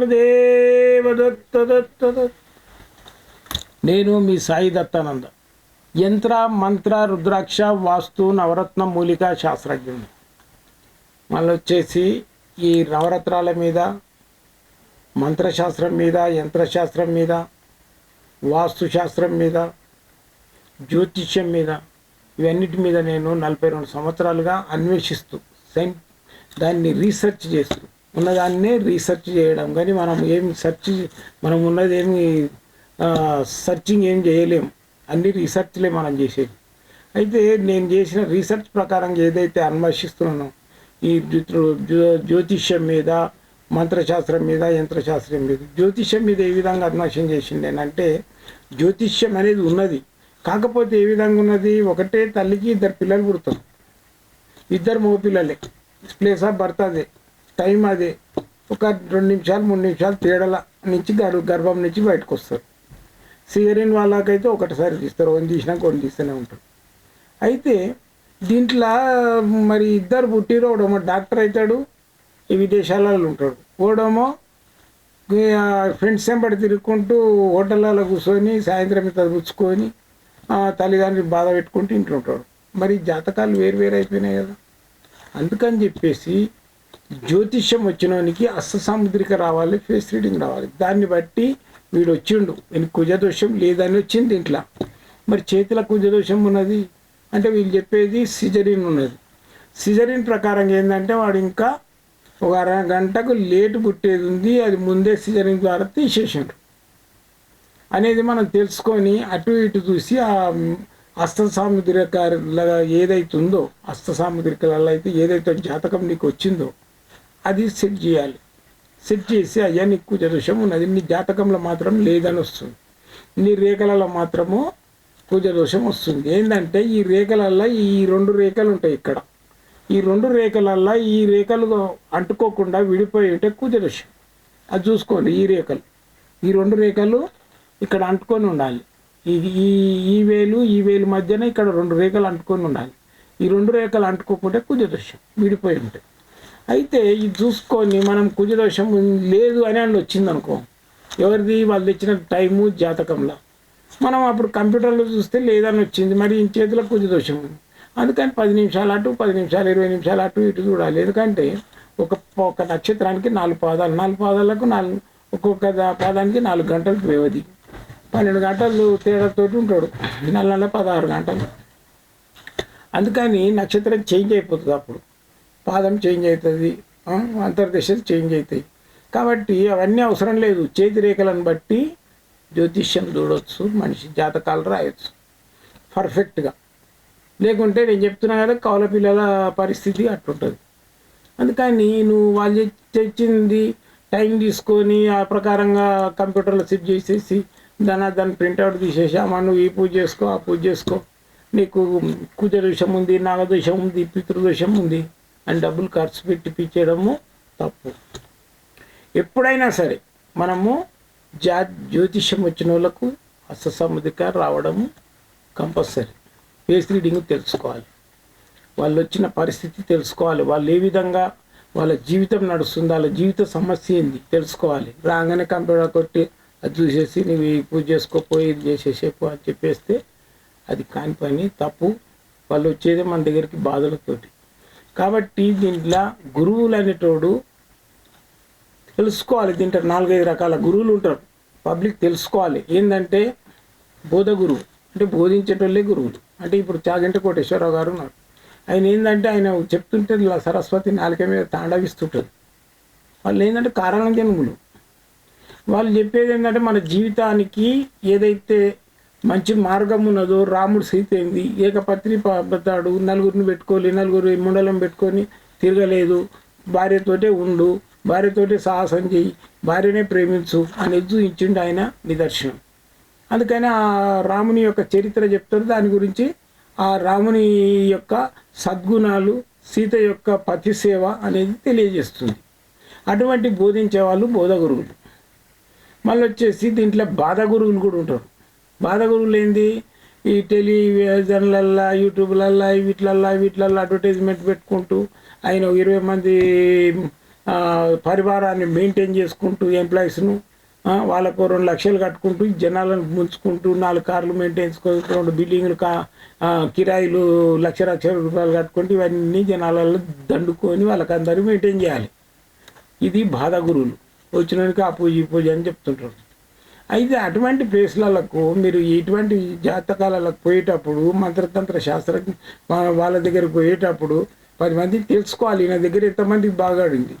గురుదేవ దత్త దత్త దత్త. నేను మీ సాయి దత్తానంద యంత్ర మంత్ర రుద్రాక్ష వాస్తు నవరత్న మూలిక శాస్త్రజ్ఞుడు మళ్ళీ వచ్చేసి ఈ నవరత్నాల మీద మంత్రశాస్త్రం మీద యంత్రశాస్త్రం మీద వాస్తుశాస్త్రం మీద జ్యోతిష్యం మీద ఇవన్నిటి మీద నేను నలభై రెండు సంవత్సరాలుగా అన్వేషిస్తూ సైన్ దాన్ని రీసెర్చ్ చేస్తూ ఉన్నదాన్నే రీసెర్చ్ చేయడం. కానీ మనం ఏం సెర్చ్ మనం ఉన్నది ఏమి సెర్చింగ్ ఏం చేయలేం. అన్ని రీసెర్చ్లే మనం చేసేది. అయితే నేను చేసిన రీసెర్చ్ ప్రకారం ఏదైతే అన్వేషిస్తున్నానో ఈ జ్యోతిష్యం మీద మంత్రశాస్త్రం మీద యంత్రశాస్త్రం మీద జ్యోతిష్యం మీద ఏ విధంగా అన్వేషణ చేసింది అంటే జ్యోతిష్యం అనేది ఉన్నది. కాకపోతే ఏ విధంగా ఉన్నది? ఒకటే తల్లికి ఇద్దరు పిల్లలు పుడతారు. ఇద్దరు మగ పిల్లలే ప్లేస్ ఆఫ్ బర్త్ అదే. టైం అదే. ఒక రెండు నిమిషాలు మూడు నిమిషాలు తేడల నుంచి గర్భ గర్భం నుంచి బయటకు వస్తారు. సిజరిన్ వాళ్ళకైతే ఒకటిసారి తీస్తారు వన్ తీసినా కొన్ని తీస్తూనే ఉంటారు. అయితే దీంట్లో మరి ఇద్దరు పుట్టిరు ఒకడేమో డాక్టర్ అవుతాడు ఈ విదేశాలలో ఉంటాడు. ఓడేమో ఫ్రెండ్స్ వెంబడి తిరుగుకుంటూ హోటళ్ళలో కూర్చొని సాయంత్రం ఇంత పుచ్చుకొని ఆ, తల్లిదండ్రులు బాధ పెట్టుకుంటూ ఇంట్లో ఉంటాడు. మరి జాతకాలు వేరు వేరు అయిపోయినాయి కదా. అందుకని చెప్పేసి జ్యోతిష్యం వచ్చినోనికి అస్తసాముద్రిక రావాలి ఫేస్ రీడింగ్ రావాలి. దాన్ని బట్టి వీడు వచ్చిండు. వీనికి కుజదోషం లేదని వచ్చింది ఇంట్లో. మరి చేతిలో కుజదోషం ఉన్నది? అంటే వీళ్ళు చెప్పేది సిజరిన్ ఉన్నది. సిజరిన్ ప్రకారం ఏంటంటే వాడు ఇంకా ఒక అరగంటకు లేటు పుట్టేది ఉంది. అది ముందే సిజరిన్ ద్వారా తీసేసిండు. అనేది మనం తెలుసుకొని అటు ఇటు చూసి ఆ అస్త సాముద్రిక ఏదైతే ఉందో అస్త సాముద్రికలలో అయితే ఏదైతే జాతకం నీకు వచ్చిందో అది సెట్ చేయాలి. సెట్ చేసి అయ్యా నీకు కుజదోషం ఉన్నది నీ జాతకంలో మాత్రం లేదని వస్తుంది. నీ రేఖలలో మాత్రము కుజదోషం వస్తుంది. ఏంటంటే ఈ రేఖలల్లో ఈ రెండు రేఖలు ఉంటాయి ఇక్కడ. ఈ రెండు రేఖలల్లో ఈ రేఖలు అంటుకోకుండా విడిపోయి ఉంటే కుజదోషం అది చూసుకోండి ఈ రేఖలు. ఈ రెండు రేఖలు ఇక్కడ అంటుకొని ఉండాలి. ఈ ఈ ఈ వేలు ఈ వేలు మధ్యన ఇక్కడ రెండు రేఖలు అంటుకొని ఉండాలి. ఈ రెండు రేఖలు అంటుకోకుంటే కుజదోషం విడిపోయి ఉంటాయి అయితే ఇది చూసుకొని మనం కుజదోషం లేదు అని అని వచ్చింది అనుకో ఎవరిది? వాళ్ళు తెచ్చిన టైము జాతకంలో. మనం అప్పుడు కంప్యూటర్లో చూస్తే లేదని వచ్చింది. మరి ఈ చేతిలో కుజదోషం ఉంది. అందుకని పది నిమిషాలు అటు పది నిమిషాలు ఇరవై నిమిషాలు అటు ఇటు చూడాలి. ఎందుకంటే ఒక ఒక నక్షత్రానికి నాలుగు పాదాలు. నాలుగు పాదాలకు నాలుగు ఒక్కొక్క దా- పాదానికి నాలుగు గంటలు వ్యవధి. పన్నెండు గంటలు తేడాతోటి ఉంటాడు. నెల నెల పదహారు గంటలు. అందుకని నక్షత్రం చేంజ్ అయిపోతుంది అప్పుడు. పాదం చేంజ్ అవుతుంది అంతర్దశలు చేంజ్ అవుతాయి. కాబట్టి అవన్నీ అవసరం లేదు. చేతి రేఖలను బట్టి జ్యోతిష్యం చూడవచ్చు మనిషి జాతకాలు రాయొచ్చు. పర్ఫెక్ట్గా. లేకుంటే నేను చెప్తున్నా కదా కౌల పిల్లల పరిస్థితి అట్లుంటుంది. అందుకని నువ్వు వాళ్ళు తెచ్చింది టైం తీసుకొని ఆ ప్రకారంగా కంప్యూటర్లో సెట్ చేసేసి దాని దాని ప్రింట్అవుట్ తీసేసామా నువ్వు ఈ పూజ చేసుకో ఆ పూజ చేసుకో. నీకు కుజ దోషం ఉంది నాగదోషం ఉంది పితృదోషం ఉంది. అని డబ్బులు ఖర్చు పెట్టి పిచ్చేయడము తప్పు. ఎప్పుడైనా సరే మనము జా జ్యోతిష్యం వచ్చిన వాళ్ళకు అస్సముద్రిక రావడము కంపల్సరీ. ఫేస్ రీడింగ్ తెలుసుకోవాలి. వాళ్ళు వచ్చిన పరిస్థితి తెలుసుకోవాలి. వాళ్ళు ఏ విధంగా వాళ్ళ జీవితం నడుస్తుంది వాళ్ళ జీవిత సమస్య ఏంది తెలుసుకోవాలి. రాగానే కంప్యూటర్ కొట్టి అది చూసేసి నువ్వు ఈ పూజ చేసుకోపోయి ఇది చేసేసేపు అని చెప్పేస్తే అది కాని పని తప్పు. వాళ్ళు వచ్చేది మన దగ్గరికి బాధలతోటి. కాబట్టి దీంట్లో గురువులు అనేటోడు తెలుసుకోవాలి. దీంట్లో నాలుగైదు రకాల గురువులు ఉంటారు. పబ్లిక్ తెలుసుకోవాలి. ఏంటంటే బోధ గురువు అంటే బోధించేటోళ్ళే గురువులు. అంటే ఇప్పుడు చాగంట కోటేశ్వరరావు గారు ఉన్నారు. ఆయన ఏంటంటే ఆయన చెప్తుంటే ఇలా సరస్వతి నాలుక మీద తాండవిస్తుంటారు. వాళ్ళు ఏంటంటే కారణం జన్ములు వాళ్ళు చెప్పేది ఏంటంటే మన జీవితానికి ఏదైతే మంచి మార్గం ఉన్నదో రాముడు సీత ఏంది ఏకపత్రి పడతాడు నలుగురిని పెట్టుకోలే నలుగురు ముండలం పెట్టుకొని తిరగలేదు. భార్యతోటే ఉండు భార్యతోటే సాహసం చేయి భార్యనే ప్రేమించు అనేది చూపించిండు ఆయన నిదర్శనం. అందుకని ఆ రాముని యొక్క చరిత్ర చెప్తారు. దాని గురించి ఆ రాముని యొక్క సద్గుణాలు సీత యొక్క పతి సేవ అనేది తెలియజేస్తుంది. అటువంటి బోధించే వాళ్ళు బోధ గురువులు. మళ్ళీ వచ్చేసి దీంట్లో బాధ గురువులు కూడా ఉంటారు. బాధ గురువులు ఏంది ఈ టెలివిజన్లల్లా యూట్యూబ్లల్లా వీటిలల్లో వీటిలల్లా అడ్వర్టైజ్మెంట్ పెట్టుకుంటూ ఆయన ఇరవై మంది పరివారాన్ని మెయింటైన్ చేసుకుంటూ ఎంప్లాయీస్ను వాళ్ళకు రెండు లక్షలు కట్టుకుంటూ జనాలను ముంచుకుంటూ నాలుగు కార్లు మెయింటైన్ చేసుకుంటూ రెండు బిల్డింగ్లు కా కిరాయిలు లక్ష లక్షల రూపాయలు కట్టుకుంటూ ఇవన్నీ జనాలలో దండుకొని వాళ్ళకందరూ మెయింటైన్ చేయాలి. ఇది బాధ గురువులు వచ్చినానికి ఆ పూజ ఈ పూజ అని చెప్తుంటారు. అయితే అటువంటి ప్లేస్లకు మీరు ఇటువంటి జాతకాలకు పోయేటప్పుడు మంత్రతంత్ర శాస్త్ర వాళ్ళ దగ్గరికి పోయేటప్పుడు పది మందికి తెలుసుకోవాలి. నా దగ్గర ఎంతమందికి బాగాడింది.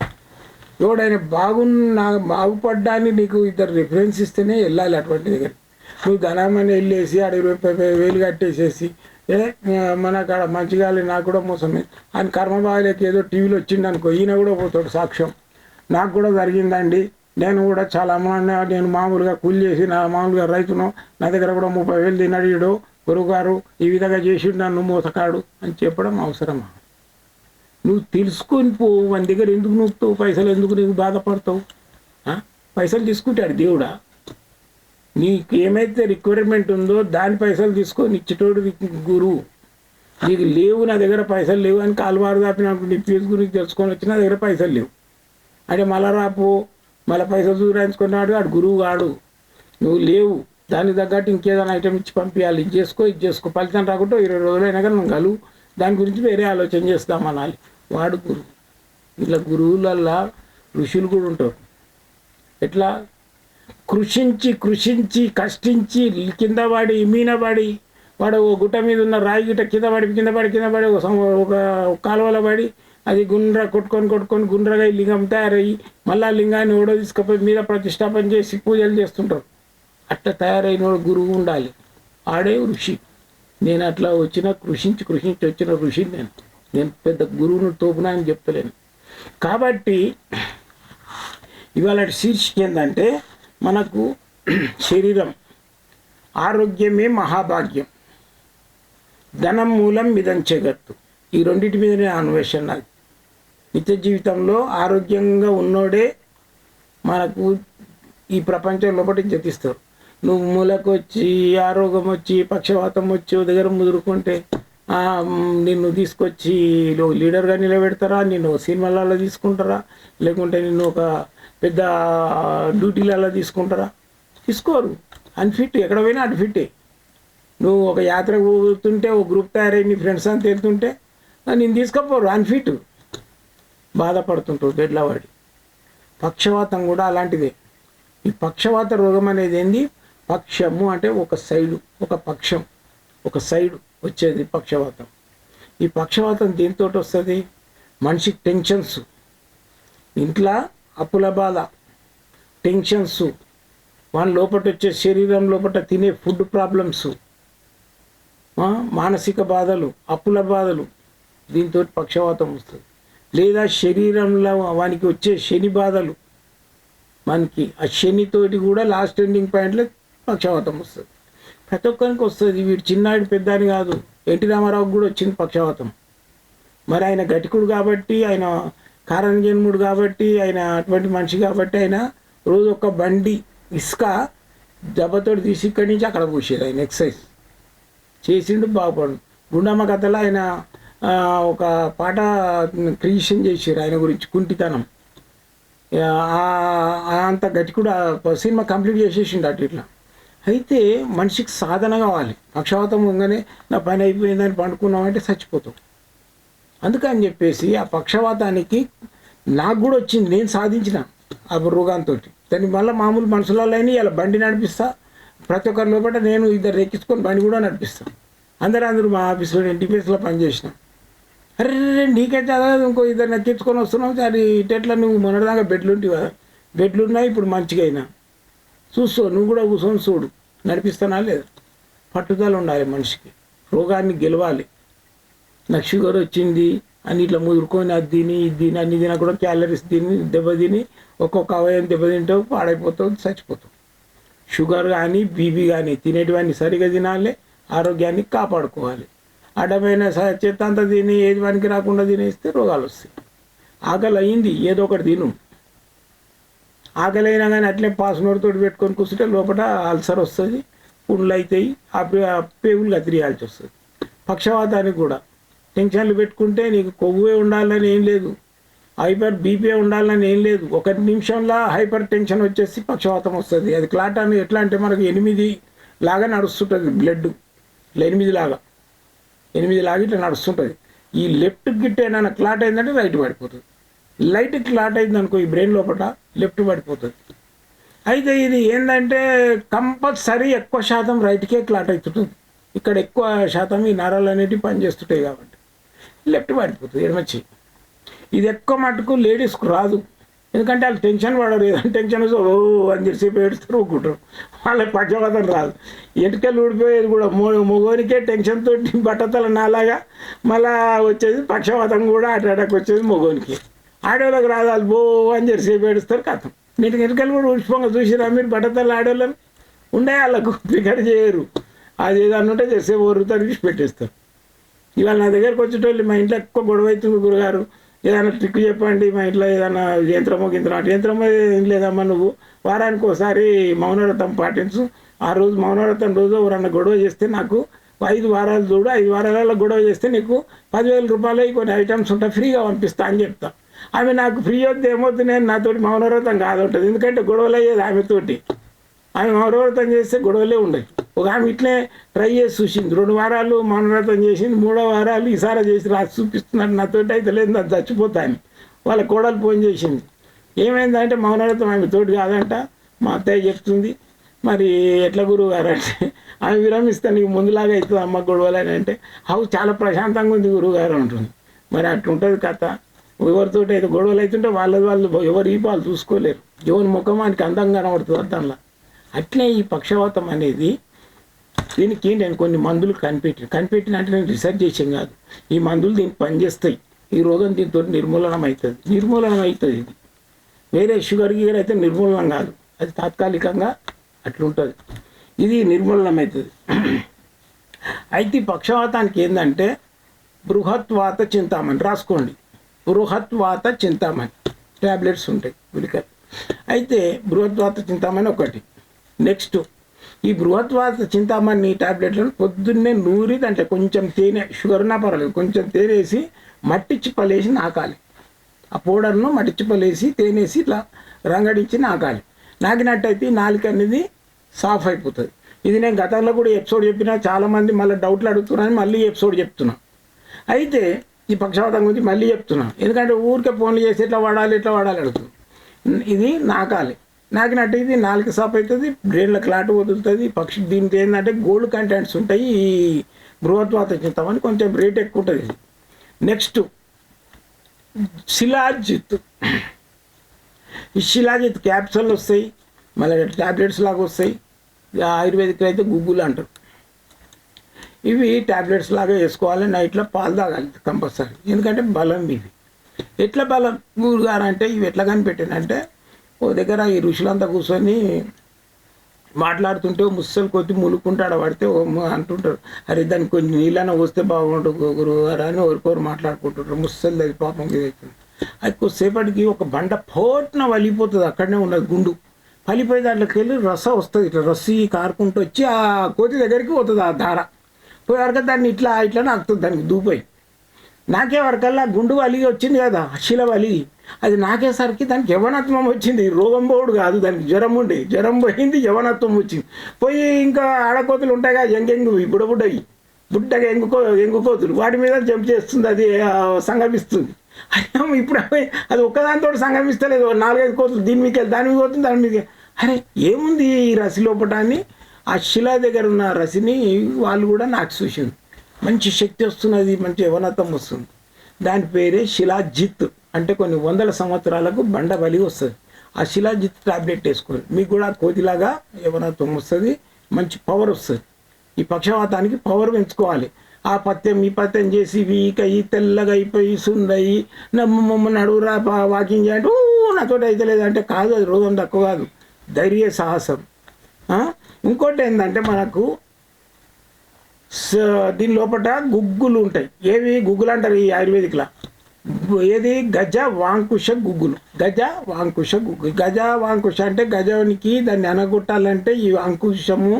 ఎవడైనా బాగున్నా బాగుపడ్డాన్ని నీకు ఇద్దరు రిఫరెన్స్ ఇస్తేనే వెళ్ళాలి అటువంటి దగ్గర. నువ్వు ధనమని వెళ్ళేసి ఆడ ఇరవై వేలు కట్టేసేసి ఏ మన కాడ మంచిగా నాకు కూడా మోసమే ఆయన కర్మ బాగాలేక ఏదో టీవీలో వచ్చింది అనుకో ఈయన కూడా పోతాడు సాక్ష్యం. నాకు కూడా జరిగిందండి. నేను కూడా చాలా అమ్మ నేను మామూలుగా కూలి చేసి నా మామూలుగా రైతును నా దగ్గర కూడా ముప్పై వేలు తిని అడిగాడు గురువుగారు ఈ విధంగా చేసి నన్ను మోసకాడు అని చెప్పడం అవసరమా? నువ్వు తెలుసుకొని పో మన దగ్గర ఎందుకు నొప్పుతావు పైసలు ఎందుకు నీకు బాధపడతావు? పైసలు తీసుకుంటాడు దేవుడా? నీకు ఏమైతే రిక్వైర్మెంట్ ఉందో దాని పైసలు తీసుకొని ఇచ్చేటోడు గురువు. నీకు లేవు నా దగ్గర పైసలు లేవు అని కాలువారు దాపినప్పుడు నీ ఫీజు గురించి తెలుసుకొని వచ్చి నా దగ్గర పైసలు లేవు. అంటే మళ్ళా రాపు మళ్ళీ పైసలు చూరాయించుకున్నాడు ఆడు గురువు కాడు నువ్వు లేవు. దానికి తగ్గట్టు ఇంకేదైనా ఐటమ్ ఇచ్చి పంపించాలి ఇది చేసుకో ఇది చేసుకో. ఫలితం రాకుంటే ఇరవై రోజులైనా కానీ నువ్వు కలువు. దాని గురించి వేరే ఆలోచన చేస్తామనాలి వాడు గురువు. ఇట్లా గురువులల్లా ఋషులు కూడా ఉంటారు. ఎట్లా? కృషించి కృషించి కష్టించి కింద పడి మీన పడి వాడు ఓ గుట్ట మీద ఉన్న రాయి గిట్ట కింద పడి కింద పడి కింద పడి ఒక ఒక కాలువలో పడి అది గుండ్ర కొట్టుకొని కొట్టుకొని గుండ్రగా ఈ లింగం తయారయ్యి మళ్ళా లింగాన్ని ఓడో తీసుకుపోయి మీద ప్రతిష్టాపన చేసి పూజలు చేస్తుంటారు. అట్లా తయారైన వాడు గురువు ఉండాలి. ఆడే ఋషి. నేను అట్లా వచ్చిన కృషించి కృషించి వచ్చిన ఋషిని నేను. నేను పెద్ద గురువును తోపునా అని చెప్పలేను. కాబట్టి ఇవాళ శీర్షిక ఏంటంటే మనకు శరీరం ఆరోగ్యమే మహాభాగ్యం. ధనం మూలం మిదం జగత్తు ఈ రెండింటి మీదనే అన్వేషణ. నాది నిత్య జీవితంలో ఆరోగ్యంగా ఉన్నోడే మనకు ఈ ప్రపంచం లోపల జతిస్తారు. నువ్వు మూలకు వచ్చి ఆరోగ్యం వచ్చి పక్షవాతం వచ్చి దగ్గర ముదురుకుంటే నిన్ను తీసుకొచ్చి లీడర్గా నిలబెడతారా? నిన్ను సినిమాలలో తీసుకుంటారా? లేకుంటే నిన్ను ఒక పెద్ద డ్యూటీలలో తీసుకుంటారా? తీసుకోరు. అన్ఫిట్ ఎక్కడ పోయినా అన్ఫిట్టే. నువ్వు ఒక యాత్ర పోతుంటే ఒక గ్రూప్ తయారై నీ ఫ్రెండ్స్ అంతా వెళ్తుంటే నేను తీసుకపోరు అన్ఫిట్ బాధపడుతుంటావు బెడ్ల వాడి పక్షవాతం కూడా అలాంటిదే. ఈ పక్షవాత రోగం అనేది ఏంది? పక్షము అంటే ఒక సైడు ఒక పక్షం ఒక సైడు వచ్చేది పక్షవాతం. ఈ పక్షవాతం దేనితో వస్తుంది? మనిషికి టెన్షన్స్. ఇంట్లో అప్పుల బాధ టెన్షన్స్. వాళ్ళ లోపల వచ్చే శరీరం లోపల తినే ఫుడ్ ప్రాబ్లమ్స్. మానసిక బాధలు అప్పుల బాధలు. దీంతో పక్షవాతం వస్తుంది. లేదా శరీరంలో వానికి వచ్చే శని బాధలు. మనకి ఆ శనితోటి కూడా లాస్ట్ ఎండింగ్ పాయింట్లో పక్షవాతం వస్తుంది. ప్రతి ఒక్కరికి వస్తుంది. వీడు చిన్నాడు పెద్ద అని కాదు. ఎన్టీ రామారావుకి కూడా వచ్చింది పక్షవాతం. మరి ఆయన గటికుడు కాబట్టి ఆయన కారణ జన్ముడు కాబట్టి ఆయన అటువంటి మనిషి కాబట్టి ఆయన రోజు ఒక బండి ఇసుక దెబ్బతోటి తీసి ఇక్కడి నుంచి అక్కడ పూసేది ఆయన ఎక్సర్సైజ్ చేసిండు బాగుపడు. గుండమ్మ కథలో ఆయన ఒక పాట క్రియేషన్ చేసారు ఆయన గురించి కుంటితనం. అంత గట్టి కూడా సినిమా కంప్లీట్ చేసేసిండు అటు ఇట్లా. అయితే మనిషికి సాధన కావాలి. పక్షవాతం ఉండగానే నా పని అయిపోయిందని పండుకున్నామంటే చచ్చిపోతాం. అందుకని చెప్పేసి ఆ పక్షవాతానికి నాకు కూడా వచ్చింది నేను సాధించిన ఆ రోగాంతో దాని వల్ల మామూలు మనుషులలో ఇలా బండి నడిపిస్తా ప్రతి ఒక్కరి లోపల నేను ఇద్దరు ఎక్కించుకొని బండి కూడా నడిపిస్తాను అందరూ అందరూ మా ఆఫీస్లో నేను డిఫెన్స్లో పనిచేసిన. అరే నీకైతే అదే ఇంకో ఇద్దరు నచ్చించుకొని వస్తున్నావు. సరే ఇటెట్లా నువ్వు మొన్నటిదాకా బెడ్లుంటివా? బెడ్లున్నాయి బెడ్లు ఉన్నాయి ఇప్పుడు మంచిగా అయినా చూసుకో నువ్వు కూడా కూర్చొని చూడు. నడిపిస్తానా లేదు? పట్టుదల ఉండాలి మనిషికి. రోగాన్ని గెలవాలి. నాకు షుగర్ వచ్చింది అని ఇట్లా ముదురుకొని అది తిని ఇది తిని అన్ని తినా కూడా క్యాలరీస్ తిని దెబ్బతిని ఒక్కొక్క అవయం దెబ్బతింటావు పాడైపోతావు చచ్చిపోతావు. షుగర్ కానీ బీపీ కానీ తినేటివన్నీ సరిగా తినాలి ఆరోగ్యాన్ని కాపాడుకోవాలి. అడ్డమైన స- చెత్త అంతా తిని ఏది పనికి రాకుండా తినేస్తే రోగాలు వస్తాయి. ఆకలి అయింది ఏదో ఒకటి తిను. ఆకలి అయినా కానీ అట్లే పాస్ పెట్టుకొని కూర్చుంటే లోపల అల్సర్ వస్తుంది పుండ్లు అవుతాయి ఆ ఆ పేగులు కత్తిరియాల్సి వస్తుంది. పక్షవాతానికి కూడా. టెన్షన్లు పెట్టుకుంటే నీకు కొవ్వే ఉండాలని ఏం లేదు. హైపర్ బీపీ ఉండాలని ఏం లేదు. ఒక నిమిషంలో హైపర్ టెన్షన్ వచ్చేసి పక్షవాతం వస్తుంది. అది క్లాట్ అని ఎట్లా అంటే మనకు ఎనిమిది లాగా నడుస్తుంటుంది బ్లడ్ ఇట్లా ఎనిమిది లాగా. ఎనిమిది లాగి ఇట్లా నడుస్తుంటుంది. ఈ లెఫ్ట్ గిట్ట ఏమైనా క్లాట్ అయిందంటే రైట్ పడిపోతుంది. లైట్ క్లాట్ అయింది అనుకో ఈ బ్రెయిన్ లోపల లెఫ్ట్ పడిపోతుంది. అయితే ఇది ఏంటంటే కంపల్సరీ ఎక్కువ శాతం రైట్కే క్లాట్ అవుతుంటుంది ఇక్కడ ఎక్కువ శాతం ఈ నరాలు అనేటివి పనిచేస్తుంటాయి కాబట్టి. లెఫ్ట్ పడిపోతుంది ఎడమచ్చి ఇది ఎక్కువ మటుకు లేడీస్కు రాదు. ఎందుకంటే వాళ్ళు టెన్షన్ పడరు. ఏదైనా టెన్షన్ వస్తే ఓ అని చెప్పి ఏడుస్తారు ఊరుకుంటారు. వాళ్ళకి పక్షవాతం రాదు. ఎంటికలు ఊడిపోయేది కూడా మో మగోనికే టెన్షన్తో తోటి బట్టతల నాలాగా మళ్ళా వచ్చేది పక్షవాతం కూడా అటాటకు వచ్చేది మగోనికి. ఆడవాళ్ళకి రాదు వాళ్ళు బో అని చెప్పి ఏడుస్తారు కథం. నేను ఎంటికలు కూడా ఊడిపోగా చూసిరా మీరు బట్టతల ఆడవాళ్ళని ఉండే వాళ్ళకు? ఫిగర్ చేయరు. అది ఏదన్నా ఉంటే చేసే ఊరుతారు విడిచిపెట్టేస్తారు పెట్టేస్తారు. ఇవాళ నా దగ్గరకు వచ్చేటోళ్ళు మా ఇంట్లో ఎక్కువ గొడవ అవుతుంది గురుగారు. ఏదైనా ట్రిక్ చెప్పండి మా ఇంట్లో ఏదైనా యంత్రమో గింత్రం అటు యంత్రమో ఏం లేదమ్మా నువ్వు. వారానికి ఒకసారి మౌనవ్రతం పాటించు. ఆ రోజు మౌనవ్రతం రోజు ఎవరన్నా గొడవ చేస్తే నాకు ఐదు వారాలు చూడు ఐదు వారాలలో గొడవ చేస్తే నీకు పదివేల రూపాయలు కొన్ని ఐటమ్స్ ఉంటాయి ఫ్రీగా పంపిస్తా అని చెప్తా. ఆమె నాకు ఫ్రీ వద్దు ఏమవుతుంది నేను నాతోటి మౌనవ్రతం కాదు ఉంటుంది ఎందుకంటే గొడవలు అయ్యేది ఆమెతోటి. ఆమె మౌనవ్రతం చేస్తే గొడవలే ఉండవు ఒక ఆమె ఇట్లే ట్రై చేసి చూసింది. రెండు వారాలు మౌనవ్రతం చేసింది. మూడో వారాలు ఈసారి చేసి రాసి చూపిస్తున్నాడు. నాతోటి అయితే లేదు నాకు చచ్చిపోతాను వాళ్ళ కోడలు ఫోన్ చేసింది. ఏమైందంటే మౌనవ్రతం ఆమె తోటి కాదంట. మా అత్తయ్య చెప్తుంది. మరి ఎట్లా గురువు గారు అంటే ఆమె విరమిస్తే నీకు ముందులాగా అవుతుంది అమ్మ గొడవలు అని అంటే హౌ చాలా ప్రశాంతంగా ఉంది గురువు గారు అంటుంది. మరి అట్లుంటుంది కథ. ఎవరితోటి అయితే గొడవలు అవుతుంటే వాళ్ళది వాళ్ళు ఎవరు ఈ పాలు చూసుకోలేరు. ఎవరి ముఖమానికి అందంగా కనబడుతుంది దానిలో అట్లే ఈ పక్షవాతం అనేది దీనికి నేను కొన్ని మందులు కనిపెట్టిన కనిపెట్టిన అంటే నేను రీసెర్చ్ చేసాను కాదు. ఈ మందులు దీనికి పనిచేస్తాయి. ఈ రోగం దీంతో నిర్మూలనం అవుతుంది నిర్మూలనం అవుతుంది ఇది వేరే షుగర్ గిగర్ అయితే నిర్మూలనం కాదు. అది తాత్కాలికంగా అట్లుంటుంది. ఇది నిర్మూలనం అవుతుంది అయితే ఈ పక్షవాతానికి ఏంటంటే బృహత్వాత చింతామణి. రాసుకోండి. బృహత్వాత చింతామణి. ట్యాబ్లెట్స్ ఉంటాయి. గుళికలు అయితే బృహత్వాత చింతామణి ఒకటి. నెక్స్ట్ ఈ బృహత్వాత చింతామణి టాబ్లెట్లను పొద్దున్నే నూరి అంటే కొంచెం తేనె షుగర్ ఉన్నా పర్వాలేదు కొంచెం తేనె వేసి మట్టి చిప్పలేసి నాకాలి. ఆ పౌడర్ను మట్టి చిప్పలేసి తేనేసి ఇట్లా రంగడించి నాకాలి. నాకినట్టయితే నాలుక అనేది సాఫ్ అయిపోతుంది. ఇది నేను గతంలో కూడా ఎపిసోడ్ చెప్పినా చాలామంది మళ్ళీ డౌట్లు అడుగుతున్నాను మళ్ళీ ఎపిసోడ్ చెప్తున్నా. అయితే ఈ పక్షవాతం గురించి మళ్ళీ చెప్తున్నా. ఎందుకంటే ఊరికే ఫోన్లు చేసి ఇట్లా వాడాలి ఇట్లా వాడాలి అడుగుతుంది ఇది నాకాలి. నాకినట్టు ఇది నాలుగు సాప్ అవుతుంది బ్రెయిన్లో క్లాట్ వదులుతుంది పక్షి దీనికి ఏంటంటే గోల్డ్ కంటెంట్స్ ఉంటాయి ఈ బృహత్వాత చింతమని కొంచెం రేట్ ఎక్కువ ఉంటుంది ఇది నెక్స్ట్ శిలాజిత్. ఈ శిలాజిత్ క్యాప్సూల్ వస్తాయి మళ్ళీ ట్యాబ్లెట్స్ లాగా వస్తాయి ఆయుర్వేదిక్ అయితే గుగ్గులు అంటారు. ఇవి ట్యాబ్లెట్స్ లాగా వేసుకోవాలి నైట్లో పాలు తాగాలి కంపల్సరీ. ఎందుకంటే బలం ఇవి ఎట్లా బలం? ఊరుగారు అంటే ఇవి ఎట్లా కనిపెట్టానంటే ఓ దగ్గర ఈ ఋషులంతా కూర్చొని మాట్లాడుతుంటే ముస్సలు కొద్ది ములుక్కుంటాడు పడితే అంటుంటారు అరే దాన్ని కొన్ని నీళ్ళన వస్తే బాగుంటుంది గురు అని ఒకరికొరు మాట్లాడుకుంటుంటారు. ముస్సలు అది పాపం అవుతుంది అది కొద్దిసేపటికి ఒక బండ పోట్న వలిపోతుంది అక్కడనే ఉన్నది గుండు. పలిపోయి దాంట్లోకి వెళ్ళి రస వస్తుంది ఇట్లా రస్సి కారుకుంటూ వచ్చి ఆ కోతి దగ్గరికి పోతుంది ఆ ధార. పోయేవరకు దాన్ని ఇట్లా ఇట్లా నాకుతుంది దానికి దూపోయి నాకే వరకల్లా గుండు వలిగి వచ్చింది కదా అశిల వలిగి. అది నాకేసరికి దానికి యవనత్వం వచ్చింది. రోగం పోడు కాదు దానికి జ్వరం ఉండే. జ్వరం పోయింది యవనత్వం వచ్చింది. పోయి ఇంకా ఆడకోతులు ఉంటాయి కదా ఎంగెంగు బుడబుడ్డవి బుడ్డగా ఎంగుకో ఎంగుకోతులు వాటి మీద జంప్ చేస్తుంది అది సంగమిస్తుంది. అయ్యా ఇప్పుడు అది ఒక్కదానితో సంగమిస్తలేదు. నాలుగైదు కోతులు దీని మీకు దాని మీద పోతుంది దాని మీద అరే ఏముంది ఈ రసి లోపటాన్ని? ఆ శిలా దగ్గర ఉన్న రసిని వాళ్ళు కూడా నాకు చూసింది మంచి శక్తి వస్తున్నది మంచి యవనత్వం వస్తుంది. దాని పేరే శిలాజిత్ అంటే కొన్ని వందల సంవత్సరాలకు బండ బలి వస్తుంది. ఆ శిలాజిత్ టాబ్లెట్ వేసుకోండి మీకు కూడా కోతిలాగా యవనత్వం వస్తుంది మంచి పవర్ వస్తుంది. ఈ పక్షవాతానికి పవర్ పెంచుకోవాలి. ఆ పత్యం ఈ పత్యం చేసి వీక్ అయ్యి తెల్లగా అయిపోయి సుందయి నమ్మ నడువురా వాకింగ్ చేయండి. నాతోటి అయితే లేదంటే కాదు అది రోగం తక్కువ కాదు. ధైర్య సాహసం. ఇంకోటి ఏంటంటే మనకు స- దీని లోపల గుగ్గులు ఉంటాయి. ఏవి? గుగ్గులు అంటారు ఈ ఆయుర్వేదిక్లో. ఏది? గజ వాంకుశ గుగ్గులు. గజ వాంకుశ గుగ్గు గజ వాంకుశ అంటే గజానికి దాన్ని అనగొట్టాలంటే ఈ అంకుశము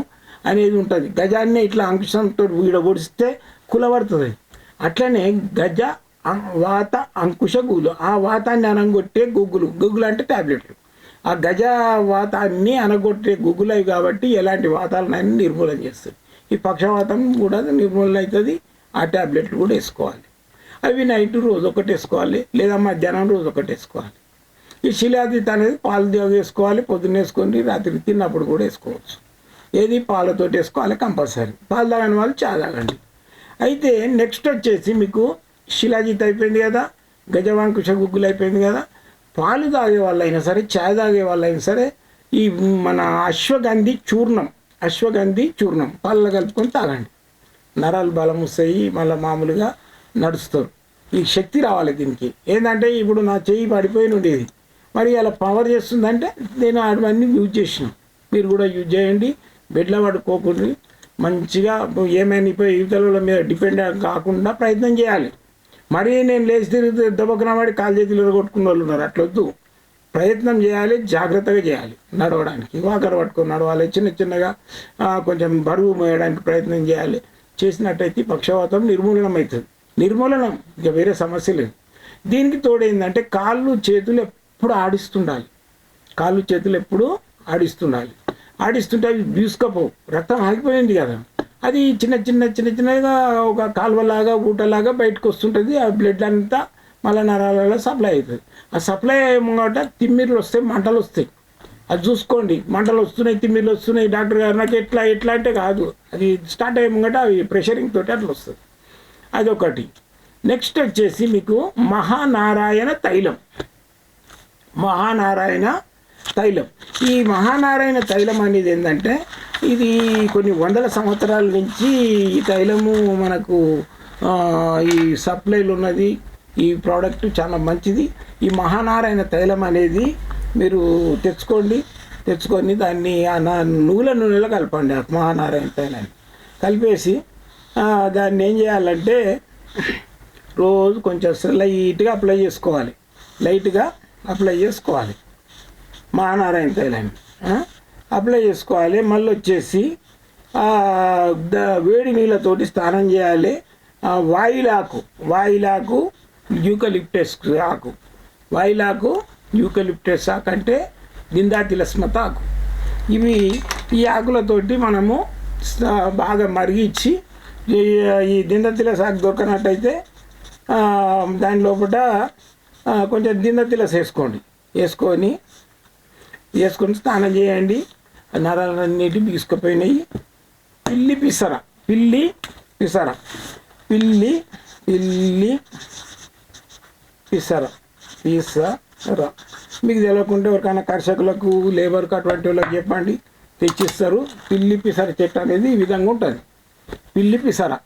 అనేది ఉంటుంది. గజాన్ని ఇట్లా అంకుశంతో వీడగొడిస్తే కులబడుతుంది అట్లనే గజ వాత అంకుశ గుగ్గులు. ఆ వాతాన్ని అనగొట్టే గుగ్గులు. గుగ్గులు అంటే ట్యాబ్లెట్లు ఆ గజ వాతాన్ని అనగొట్టే గుగ్గులు అవి కాబట్టి ఎలాంటి వాతాలను నిర్మూలన చేస్తుంది. ఈ పక్షవాతం కూడా నిర్మూలన అవుతుంది ఆ టాబ్లెట్లు కూడా వేసుకోవాలి. అవి నైట్ రోజు ఒకటి వేసుకోవాలి లేదా మధ్యాహ్నం రోజు ఒకటి వేసుకోవాలి. ఈ శిలాదిత అనేది పాలు దిగ వేసుకోవాలి పొద్దున్న వేసుకొని రాత్రి తిన్నప్పుడు కూడా వేసుకోవచ్చు. ఏది పాలతోటి వేసుకోవాలి కంపల్సరీ. పాలు తాగని వాళ్ళు చా తాగండి. అయితే నెక్స్ట్ వచ్చేసి మీకు శిలాజిత్ అయిపోయింది కదా గజవాంకుశ గుగ్గులు అయిపోయింది కదా పాలు తాగే వాళ్ళైనా సరే చాయ్ తాగే వాళ్ళైనా సరే ఈ మన అశ్వగంధి చూర్ణం అశ్వగంధి చూర్ణం పాలలో కలుపుకొని తాగండి. నరాలు బలం వస్తాయి మళ్ళీ మామూలుగా నడుస్తారు ఈ శక్తి రావాలి దీనికి. ఏంటంటే ఇప్పుడు నా చెయ్యి పడిపోయి ఉండేది. మరి అలా పవర్ చేస్తుందంటే నేను అవన్నీ యూజ్ చేసిన. మీరు కూడా యూజ్ చేయండి. బెడ్లో పడుకోకుండా. మంచిగా ఏమైనా ఇప్పుడు యువతల మీద డిపెండ్ కాకుండా ప్రయత్నం చేయాలి. మరీ నేను లేచి తిరిగితే దెబ్బకున పడి కాలు చేతులు కొట్టుకున్న వాళ్ళు ఉన్నారు. అట్లొద్దు. ప్రయత్నం చేయాలి జాగ్రత్తగా చేయాలి. నడవడానికి. వాకర్ పట్టుకొని నడవాలి. చిన్న చిన్నగా కొంచెం బరువు మోయడానికి ప్రయత్నం చేయాలి. చేసినట్టయితే పక్షవాతం నిర్మూలనం అవుతుంది నిర్మూలనం ఇక వేరే సమస్య లేదు. దీనికి తోడైందంటే కాళ్ళు చేతులు ఎప్పుడు ఆడిస్తుండాలి. కాళ్ళు చేతులు ఎప్పుడు ఆడిస్తుండాలి. ఆడిస్తుంటే అవి బీసుకపోవు రక్తం ఆగిపోయింది కదా. అది చిన్న చిన్న చిన్న చిన్నగా ఒక కాలువలాగా ఊటలాగా బయటకు వస్తుంటుంది. ఆ బ్లడ్ అంతా మళ్ళీ నరాలలో సప్లై అవుతుంది. ఆ సప్లై అయ్యేమాట తిమ్మిర్లు వస్తాయి మంటలు వస్తాయి. అది చూసుకోండి. మంటలు వస్తున్నాయి తిమ్మిర్లు వస్తున్నాయి. డాక్టర్ గారు నాకు ఎట్లా ఎట్లా అంటే కాదు. అది స్టార్ట్ అయ్యే ముంగట అవి ప్రెషరింగ్ తోటి అట్లా వస్తుంది. అదొకటి. నెక్స్ట్ వచ్చేసి మీకు మహానారాయణ తైలం. మహానారాయణ తైలం. ఈ మహానారాయణ తైలం అనేది ఏంటంటే ఇది కొన్ని వందల సంవత్సరాల నుంచి ఈ తైలము మనకు ఈ సప్లైలు ఉన్నది. ఈ ప్రోడక్ట్ చాలా మంచిది. ఈ మహానారాయణ తైలం అనేది మీరు తెచ్చుకోండి. తెచ్చుకొని దాన్ని ఆ నా- నువ్వుల నూనెలో కలపండి ఆ మహానారాయణ తైలాన్ని. కలిపేసి దాన్ని ఏం చేయాలంటే రోజు కొంచెం లైట్గా అప్లై చేసుకోవాలి. లైట్గా అప్లై చేసుకోవాలి. మహానారాయణ తైలాన్ని. అప్లై చేసుకోవాలి. మళ్ళీ వచ్చేసి వేడి నీళ్ళతోటి స్నానం చేయాలి. వాయిలాకు వాయిలాకు యూకలిప్టస్ ఆకు. వాయిలాకు యూకలిప్టస్ ఆకు అంటే దిందాతిలస్మత ఆకు. ఇవి ఈ ఆకులతోటి మనము బాగా మరిగించి ఈ ఈ దిందతిల దొరకనట్టయితే దాని లోపల కొంచెం దిండతిలస్ వేసుకోండి. వేసుకొని వేసుకొని స్నానం చేయండి. నరాలన్నిటి బీసుకుపోయినాయి పిల్లి పిసర పిల్లి పిసర పిల్లి పిల్లి పిసర పిసర. మీకు తెలియకుంటే ఎవరికైనా కర్షకులకు లేబర్కు అటువంటి వాళ్ళకి చెప్పండి. తెచ్చిస్తారు. పిల్లి పిసర చెట్టు అనేది ఈ విధంగా ఉంటుంది. పిల్లి పిసర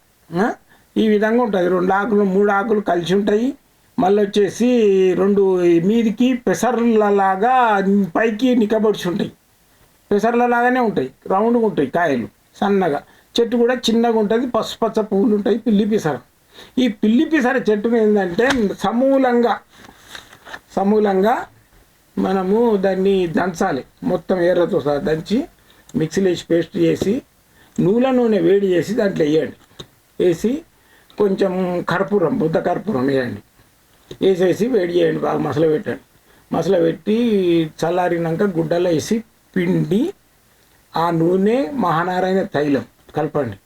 ఈ విధంగా ఉంటుంది. రెండు ఆకులు మూడు ఆకులు కలిసి ఉంటాయి. మళ్ళీ వచ్చేసి రెండు మీదికి పెసర్లలాగా పైకి నిక్కబడిచి ఉంటాయి. పెసర్ల లాగానే ఉంటాయి. రౌండ్గా ఉంటాయి కాయలు సన్నగా. చెట్టు కూడా చిన్నగా ఉంటుంది. పసుపచ్చ పువ్వులు ఉంటాయి. పిల్లి పిసర ఈ పిల్లి పిసర చెట్టును ఏంటంటే సమూలంగా సమూలంగా మనము దాన్ని దంచాలి. మొత్తం ఎర్రతో సహా దంచి మిక్సీలో వేసి పేస్ట్ చేసి నూనె నూనె వేడి చేసి దాంట్లో వేయండి. వేసి కొంచెం కర్పూరం బుద్ధ కర్పూరం వేయండి. వేసేసి వేడి చేయండి బాగా మసల పెట్టండి. మసల పెట్టి చల్లారినాక గుడ్డలో వేసి పిండి ఆ నూనె మహానారాయణ తైలం కలపండి.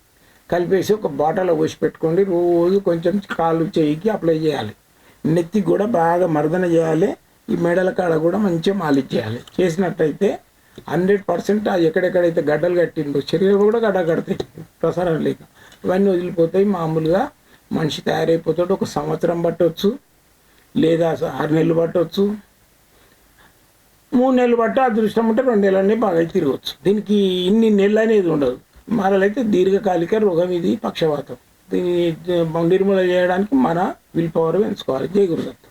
కలిపేసి ఒక బాటలో పోసి పెట్టుకోండి. రోజు కొంచెం కాలు చేయికి అప్లై చేయాలి. నెత్తి కూడా బాగా మర్దన చేయాలి. ఈ మెడల కాడ కూడా మంచిగా మాలిచ్చేయాలి. చేసినట్టయితే హండ్రెడ్ పర్సెంట్ ఎక్కడెక్కడైతే గడ్డలు కట్టిండో శరీరం కూడా గడ్డ కడతాయి. ప్రసారం లేక. ఇవన్నీ వదిలిపోతాయి. మామూలుగా మనిషి తయారైపోతాడు. ఒక సంవత్సరం పట్టవచ్చు లేదా ఆరు నెలలు పట్టవచ్చు మూడు నెలలు పట్ట అదృష్టం ఉంటే రెండు నెలలనే బాగా తిరగవచ్చు దీనికి ఇన్ని నెలలు అనేది ఉండదు. మరలైతే దీర్ఘకాలిక రోగం ఇది పక్షవాతం. దీన్ని నిర్మూలన చేయడానికి మన విల్ పవర్ పెంచుకోవాలి జై గురుదత్త.